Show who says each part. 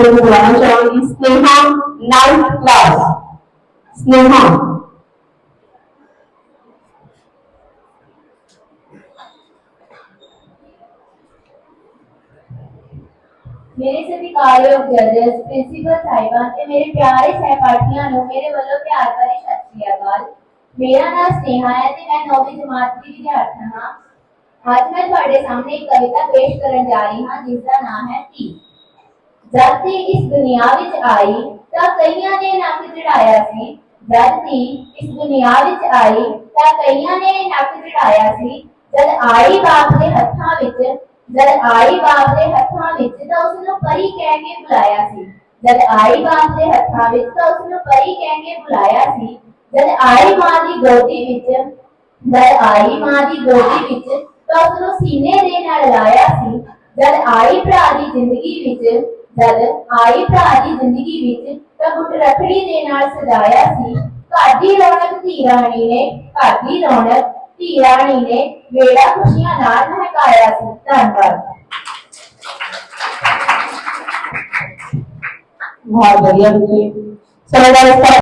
Speaker 1: ਨੂੰ ਬੁਲਾਉਣਾ ਚਾਹਾਂਗੀ ਸਨੇਹਾ 9th ਕਲਾਸ ਸਨੇਹਾ
Speaker 2: ਮੇਰੇ ਸਤਿਕਾਰਯੋਗ ਜੱਜਸ ਪ੍ਰਿੰਸੀਪਲ ਸਾਹਿਬਾਨ ਤੇ ਮੇਰੇ ਪਿਆਰੇ ਸਹਿਪਾਠੀਆਂ ਨੂੰ ਮੇਰੇ ਵੱਲੋਂ ਪਿਆਰ ਭਰੀ ਸਤਿ ਸ਼੍ਰੀ ਅਕਾਲ ਮੇਰਾ ਨਾਮ ਸਨੇਹਾ ਹੈ ਤੇ ਮੈਂ 9ਵੀਂ ਜਮਾਤ ਦੀ ਵਿਦਿਆਰਥਣ ਹਾਂ ਅੱਜ ਮੈਂ ਤੁਹਾਡੇ ਸਾਹਮਣੇ ਇੱਕ ਕਵਿਤਾ ਪੇਸ਼ ਕਰਨ ਜਾ ਰਹੀ ਹਾਂ ਜਿਸ ਦਾ ਨਾਮ ਹੈ ਧੀ ਜਦ ਧੀ ਇਸ ਦੁਨੀਆ ਵਿੱਚ ਆਈ, ਤਾਂ ਕਈਆਂ ਨੇ ਨੱਕ ਚੜਾਇਆ ਸੀ। ਜਦ ਧੀ ਇਸ ਦੁਨੀਆ ਵਿੱਚ ਆਈ, ਤਾਂ ਕਈਆਂ ਨੇ ਨੱਕ ਚੜਾਇਆ ਸੀ। ਜਦ ਆਈ ਬਾਪ ਦੇ ਹੱਥਾਂ ਵਿੱਚ, ਜਦ ਆਈ ਬਾਪ ਦੇ ਹੱਥਾਂ ਵਿੱਚ, ਤਾਂ ਉਸ ਨੂੰ ਪਰੀ ਕਹਿ ਕੇ ਬੁਲਾਇਆ ਸੀ। ਜਦ ਆਈ ਬਾਪ ਦੇ ਹੱਥਾਂ ਵਿੱਚ, ਤਾਂ ਉਸ ਨੂੰ ਪਰੀ ਕਹਿ ਕੇ ਬੁਲਾਇਆ ਸੀ। ਜਦ ਆਈ ਮਾਂ ਦੀ ਗੋਦੀ ਵਿੱਚ, ਜਦ ਆਈ ਮਾਂ ਦੀ ਗੋਦੀ ਵਿੱਚ, ਤਾਂ ਉਸ ਨੂੰ ਸੀਨੇ ਦੇ ਨਾਲ ਲਾਇਆ ਸੀ। ਜਦ ਆਈ ਭਰਾ ਦੀ ਜ਼ਿੰਦਗੀ ਵਿੱਚ, ਜਦ ਆਈ ਭਰਾ ਦੀ ਜ਼ਿੰਦਗੀ ਵਿੱਚ ਤਾਂ ਗੁੱਟ ਰਖੜੀ ਦੇ ਨਾਲ ਸਜਾਇਆ ਸੀ। ਘਰ ਦੀ ਰੌਣਕ ਧੀ ਰਾਣੀ ਨੇ, ਘਰ ਦੀ ਰੌਣਕ ਧੀ ਰਾਣੀ ਨੇ ਵੇੜਾ ਖੁਸ਼ੀਆਂ ਨਾਲ ਮਹਿਕਾਇਆ ਸੀ। ਧੰਨਵਾਦ।
Speaker 1: ਬਹੁਤ ਵਧੀਆ, ਤੁਸੀਂ ਸੋ